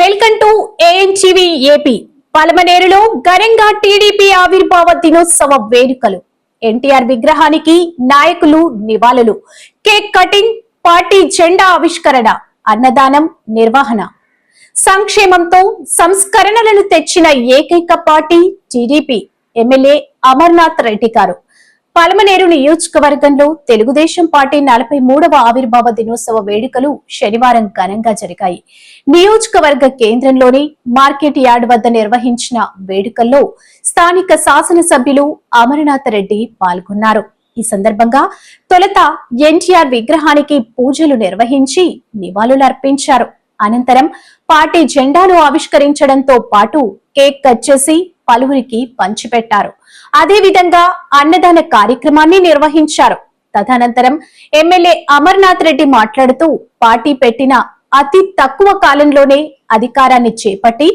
Welcome to ANTV AP పలమనేరులో ఘనంగా TDP ఆవిర్భావ దినోత్సవ వేడుకలు. ఎన్టీఆర్ విగ్రహానికి నాయకులు నివాళులు. కేక్ కటింగ్ పార్టీ జెండా ఆవిష్కరణ అన్నదానం నిర్వహణ. సంక్షేమంతో సంస్కరణలను తెచ్చిన ఏకైక party TDP MLA Amarnath Reddy garu. Palamaner నియోజకవర్గంలో తెలుగుదేశం పార్టీ నలభై మూడవ ఆవిర్భావ దినోత్సవ వేడుకలు శనివారం ఘనంగా జరిగాయి. నియోజకవర్గ కేంద్రంలోని మార్కెట్ యార్డ్ వద్ద నిర్వహించిన వేడుకల్లో స్థానిక శాసనసభ్యులు అమరనాథ్ రెడ్డి పాల్గొన్నారు. ఈ సందర్భంగా తొలుత ఎన్టీఆర్ విగ్రహానికి పూజలు నిర్వహించి నివాళులర్పించారు. అనంతరం పార్టీ జెండాను ఆవిష్కరించడంతో పాటు కేక్ కట్ చేసి పలువురికి పంచిపెట్టారు. అదేవిధంగా అన్నదాన కార్యక్రమాన్ని నిర్వహించారు. తదనంతరం ఎమ్మెల్యే అమర్నాథ్ రెడ్డి మాట్లాడుతూ పార్టీ పెట్టిన అతి తక్కువ కాలంలోనే అధికారాన్ని చేపట్టి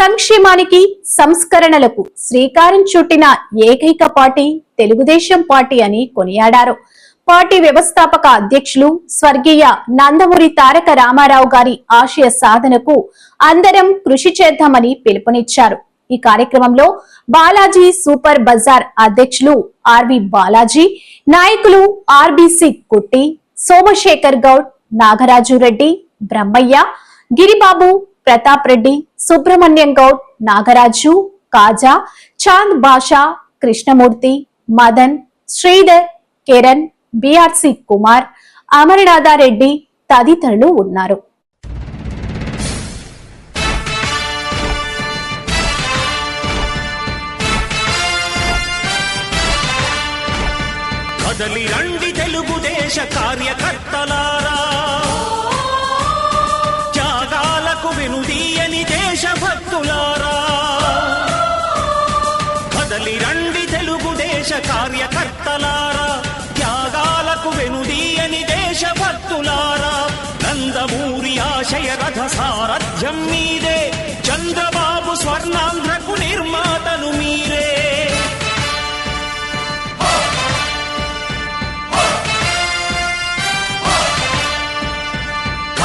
సంక్షేమానికి సంస్కరణలకు శ్రీకారం చుట్టిన ఏకైక పార్టీ తెలుగుదేశం పార్టీ అని కొనియాడారు. పార్టీ వ్యవస్థాపక అధ్యక్షులు స్వర్గీయ నందమూరి తారక రామారావు గారి ఆశయ సాధనకు అందరం కృషి చేద్దామని పిలుపునిచ్చారు. ఈ కార్యక్రమంలో బాలాజీ సూపర్ బజార్ అధ్యక్షులు ఆర్వి బాలాజీ నాయకులు ఆర్బిసి కుట్టి సోమశేఖర్ గౌడ్ నాగరాజు రెడ్డి బ్రహ్మయ్య గిరిబాబు ప్రతాప్ రెడ్డి సుబ్రహ్మణ్యం గౌడ్ నాగరాజు కాజా చాంద్ బాషా కృష్ణమూర్తి మదన్ శ్రీధర్ కిరణ్ బిఆర్సి కుమార్ అమరనాథారెడ్డి తదితరులు ఉన్నారు.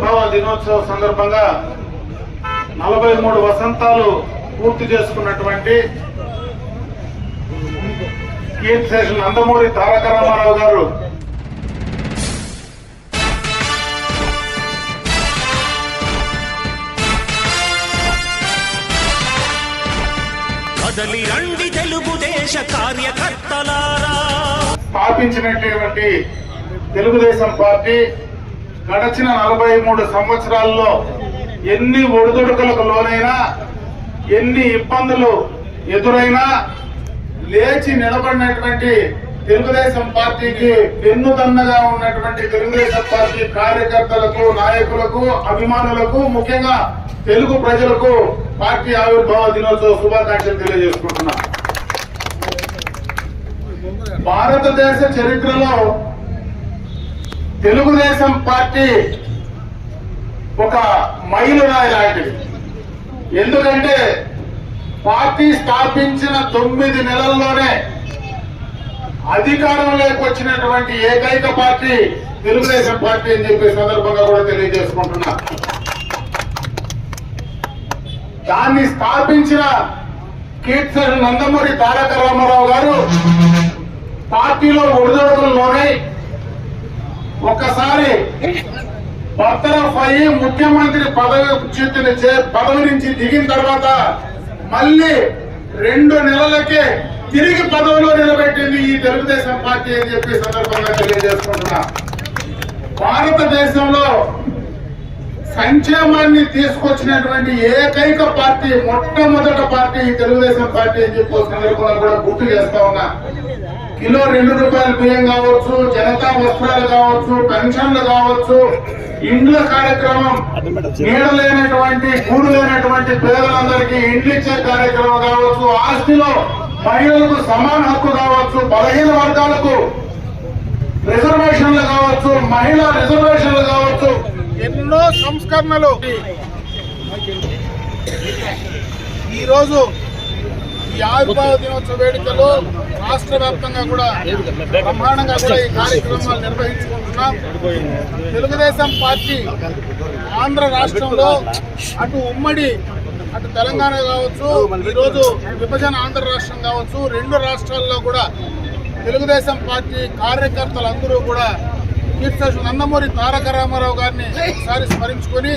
ఆవిర్భావ దినోత్సవ సందర్భంగా నలభై మూడు వసంతాలు పూర్తి చేసుకున్నటువంటి నందమూరి తారక రామారావు గారు. కదలి రండి తెలుగుదేశ కార్యకర్తలారా. స్థాపించినటువంటి తెలుగుదేశం పార్టీ గడచిన నలభై మూడు సంవత్సరాల్లో ఎన్ని ఒడిదుడుకులకు లోనైనా ఎన్ని ఇబ్బందులు ఎదురైనా లేచి నిలబడినటువంటి తెలుగుదేశం పార్టీకి వెన్నుదన్నగా ఉన్నటువంటి తెలుగుదేశం పార్టీ కార్యకర్తలకు నాయకులకు అభిమానులకు ముఖ్యంగా తెలుగు ప్రజలకు పార్టీ ఆవిర్భావ దినోత్సవ శుభాకాంక్షలు తెలియజేసుకుంటున్నా భారతదేశ చరిత్రలో తెలుగుదేశం పార్టీ ఒక మైలురాయి లాంటిది. ఎందుకంటే పార్టీ స్థాపించిన తొమ్మిది నెలల్లోనే అధికారంలోకి వచ్చినటువంటి ఏకైక పార్టీ తెలుగుదేశం పార్టీ అని చెప్పే సందర్భంగా కూడా తెలియజేసుకుంటున్నా. దాన్ని స్థాపించిన కీర్తన నందమూరి తారక రామారావు గారు పార్టీలో ఒడిదొడుకుల్లోనై ఒక్కసారి బర్తరఫ్ అయ్యి ముఖ్యమంత్రి పదవి చే- పదవి నుంచి దిగిన తర్వాత మళ్ళీ రెండు నెలలకే తిరిగి పదవిలో నిలబెట్టింది ఈ తెలుగుదేశం పార్టీ అని చెప్పి సందర్భంగా తెలియజేసుకుంటున్నా. భారతదేశంలో సంక్షేమాన్ని తీసుకొచ్చినటువంటి ఏకైక పార్టీ మొట్టమొదట పార్టీ ఈ తెలుగుదేశం పార్టీ అని చెప్పి సందర్భంగా కూడా గుర్తు చేస్తా ఉన్నా. కిలో రెండు రూపాయల బియ్యం కావచ్చు జనతా వస్త్రాలు కావచ్చు పెన్షన్లు కావచ్చు ఇండ్ల కార్యక్రమం నీడలేనటువంటి గూడు లేనటువంటి పేదలందరికీ ఇండ్లు ఇచ్చే కార్యక్రమం కావచ్చు ఆస్తిలో మహిళలకు సమాన హక్కు కావచ్చు బలహీన వర్గాలకు రిజర్వేషన్లు కావచ్చు మహిళా రిజర్వేషన్లు కావచ్చు ఎన్నో సంస్కరణలు. ఈరోజు ఈ ఆవిర్భావ దినోత్సవ వేడుకలు రాష్ట్ర వ్యాప్తంగా కూడా బ్రహ్మాండంగా కూడా ఈ కార్యక్రమాలు నిర్వహించుకుంటున్నాం. తెలుగుదేశం పార్టీ ఆంధ్ర రాష్ట్రంలో అటు ఉమ్మడి అటు తెలంగాణ కావచ్చు ఈరోజు విభజన ఆంధ్ర రాష్ట్రం కావచ్చు రెండు రాష్ట్రాల్లో కూడా తెలుగుదేశం పార్టీ కార్యకర్తలందరూ కూడా కీర్తి నందమూరి తారక రామారావు గారిని ఒకసారి స్మరించుకొని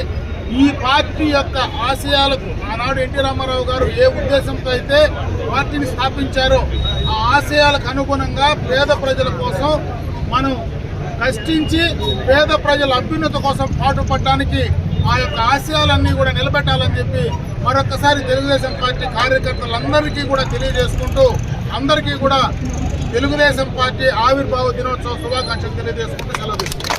ఈ పార్టీ యొక్క ఆశయాలకు ఆనాడు ఎన్టీ రామారావు గారు ఏ ఉద్దేశంతో అయితే పార్టీని స్థాపించారో ఆ ఆశయాలకు అనుగుణంగా పేద ప్రజల కోసం మనం కష్టించి పేద ప్రజల అభ్యున్నత కోసం పాటుపడడానికి ఆ యొక్క ఆశయాలన్నీ కూడా నిలబెట్టాలని చెప్పి మరొకసారి తెలుగుదేశం పార్టీ కార్యకర్తలందరికీ కూడా తెలియజేసుకుంటూ అందరికీ కూడా తెలుగుదేశం పార్టీ ఆవిర్భావ దినోత్సవ శుభాకాంక్షలు తెలియజేసుకుంటూ సెలవు